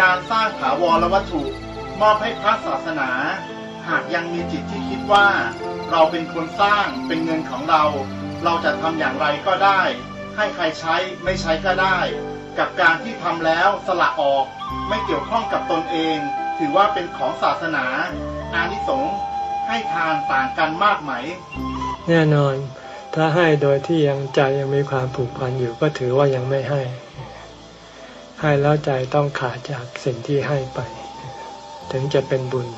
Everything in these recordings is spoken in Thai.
การสร้างถาวรวัตถุ มอบให้พระศาสนา หากยังมีจิตที่คิดว่า เราเป็นคนสร้างเป็นเงินของเรา เราจะทำอย่างไรก็ได้ ให้ใครใช้ไม่ใช้ก็ได้ กับการที่ทำแล้วสละออก ไม่เกี่ยวข้องกับตนเอง ถือว่าเป็นของศาสนา อานิสงส์ให้ทานต่างกันมากไหม แน่นอน ถ้าให้โดยที่ยังใจยังมีความผูกพันอยู่ก็ถือว่ายังไม่ให้ ให้แล้วใจต้องขาดจากสิ่งที่ให้ไป ถึงจะเป็นบุญ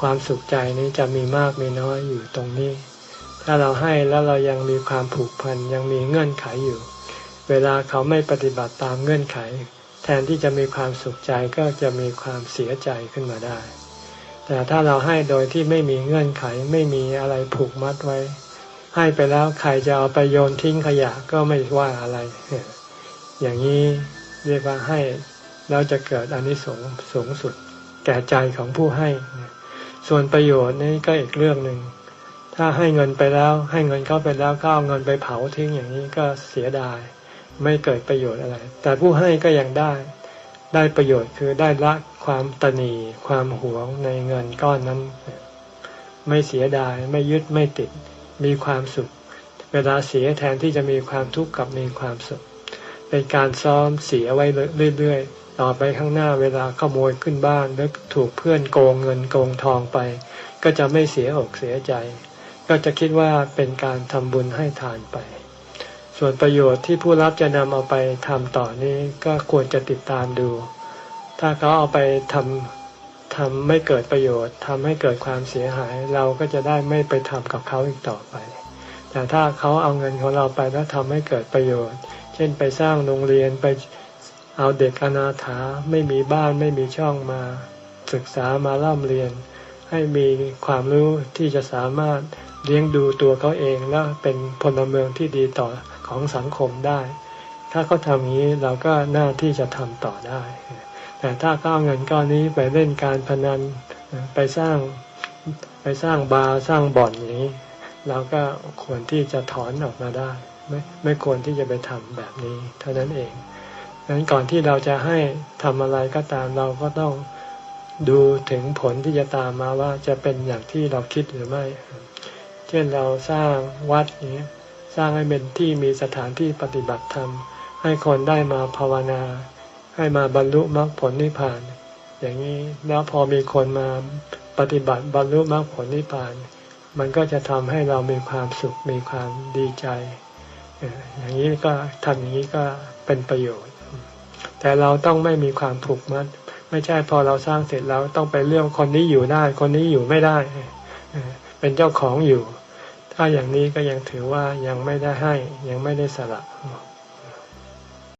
ความสุขใจนี้จะมีมากมีน้อยอยู่ตรงนี้ ถ้าเราให้แล้วเรายังมีความผูกพันยังมีเงื่อนไขอยู่ เวลาเขาไม่ปฏิบัติตามเงื่อนไข แทนที่จะมีความสุขใจก็จะมีความเสียใจขึ้นมาได้ แต่ถ้าเราให้โดยที่ไม่มีเงื่อนไขไม่มีอะไรผูกมัดไว้ ให้ไปแล้วใครจะเอาไปโยนทิ้งขยะก็ไม่ว่าอะไรอย่างนี้ เรียกว่าให้แล้วจะเกิดอานิสงส์สูงสุดแก่ใจของผู้ให้ ส่วนประโยชน์นี่ก็อีกเรื่องหนึ่ง ถ้าให้เงินไปแล้ว ให้เงินเข้าไปแล้วก็เอาเงินไปเผาทิ้งอย่างนี้ก็เสียดาย ไม่เกิดประโยชน์อะไร แต่ผู้ให้ก็ยังได้ ได้ประโยชน์คือได้ละความตนีความหวงในเงินก้อนนั้น ไม่เสียดายไม่ยึดไม่ติด มีความสุข เวลาเสียแทนที่จะมีความทุกข์กับมีความสุข เป็นการซ้อมเสียไว้เรื่อยๆ ต่อไปข้างหน้าเวลาขโมยขึ้นบ้านหรือถูกเพื่อนโกงเงินโกงทองไป ก็จะไม่เสียอกเสียใจ ก็จะคิดว่าเป็นการทำบุญให้ทานไป ส่วนประโยชน์ที่ผู้รับจะนำเอาไปทำต่อนี้ก็ควรจะติดตามดู ถ้าเขาเอาไปทำทำไม่เกิดประโยชน์ทำให้เกิดความเสียหาย เราก็จะได้ไม่ไปทำกับเขาอีกต่อไปแต่ถ้าเขาเอาเงินของเราไปแล้วทำให้เกิดประโยชน์ เช่นไปสร้างโรงเรียนไปเอาเด็กอนาถาไม่มีบ้านไม่มีช่องมาศึกษามาร่ำเรียน ให้มีความรู้ที่จะสามารถเลี้ยงดูตัวเขาเองแล้วเป็นพลเมืองที่ดีต่อของสังคมได้ ถ้าเขาทำอย่างนี้เราก็น่าที่จะทำต่อได้ แต่ถ้าเขาเอาเงินก้อนนี้ไปเล่นการพนันไปสร้างไปสร้างบาร์สร้างบ่อนอย่างนี้ เราก็ควรที่จะถอนออกมาได้ ไม่ไม่ควรที่จะไปทำแบบนี้ เท่านั้นเองดังนั้นก่อนที่เราจะให้ทำอะไรก็ตามเราก็ต้องดูถึงผลที่จะตามมาว่าจะเป็นอย่างที่เราคิดหรือไม่ เช่นเราสร้างวัดนี้สร้างให้เป็นที่มีสถานที่ปฏิบัติธรรม ให้คนได้มาภาวนา ให้มาบรรลุมรรคผลนิพพาน อย่างนี้แล้วพอมีคนมาปฏิบัติบรรลุมรรคผลนิพพาน มันก็จะทำให้เรามีความสุขมีความดีใจ อย่างนี้ก็ทำอย่างนี้ก็เป็นประโยชน์ แต่เราต้องไม่มีความผูกมัด ไม่ใช่พอเราสร้างเสร็จแล้วต้องไปเรื่องคนนี้อยู่ได้ คนนี้อยู่ไม่ได้เป็นเจ้าของอยู่ ถ้าอย่างนี้ก็ยังถือว่ายังไม่ได้ให้ยังไม่ได้สละ